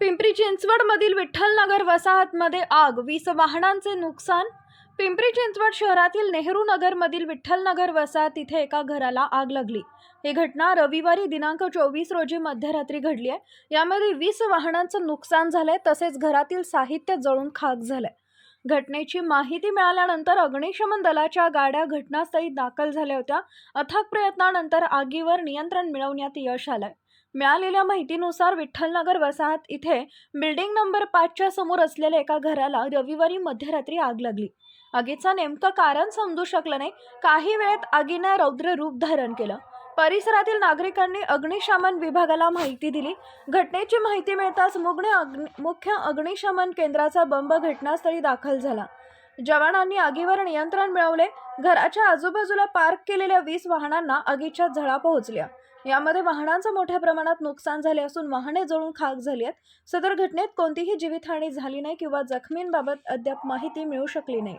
पिंपरी चिंचवडमधील विठ्ठलनगर वसाहतमध्ये आग वीस वाहनांचे नुकसान? पिंपरी चिंचवड शहरातील नेहरू नगरमधील विठ्ठलनगर वसाहत इथे एका घराला आग लागली. ही घटना रविवारी दिनांक चोवीस रोजी मध्यरात्री घडली आहे. यामध्ये वीस वाहनांचं नुकसान झालंय तसेच घरातील साहित्य जळून खाक झालंय. घटनेची माहिती मिळाल्यानंतर अग्निशमन दलाच्या गाड्या घटनास्थळी दाखल झाल्या होत्या. अथक प्रयत्नानंतर आगीवर नियंत्रण मिळवण्यात यश आलंय. मिळालेल्या माहितीनुसार विठ्ठलनगर वसाहत इथे बिल्डिंग नंबर पाचच्या समोर असलेल्या एका घराला रविवारी मध्यरात्री आग लागली. आगीचं नेमकं कारण समजू शकलं नाही. काही वेळेत आगीने रौद्र रूप धारण केलं. परिसरातील नागरिकांनी अग्निशमन विभागाला माहिती दिली. घटनेची माहिती मिळताच मुग्ने अग्नि मुख्य अग्निशमन केंद्राचा बंब घटनास्थळी दाखल झाला. जवानांनी आगीवर नियंत्रण मिळवले. घराच्या आजूबाजूला पार्क केलेल्या वीस वाहनांना आगीच्या झळा पोहोचल्या. यामध्ये वाहनांचं मोठ्या प्रमाणात नुकसान झाले असून वाहने जळून खाक झाली आहेत. सदर घटनेत कोणतीही जीवितहानी झाली नाही किंवा जखमींबाबत अद्याप माहिती मिळू शकली नाही.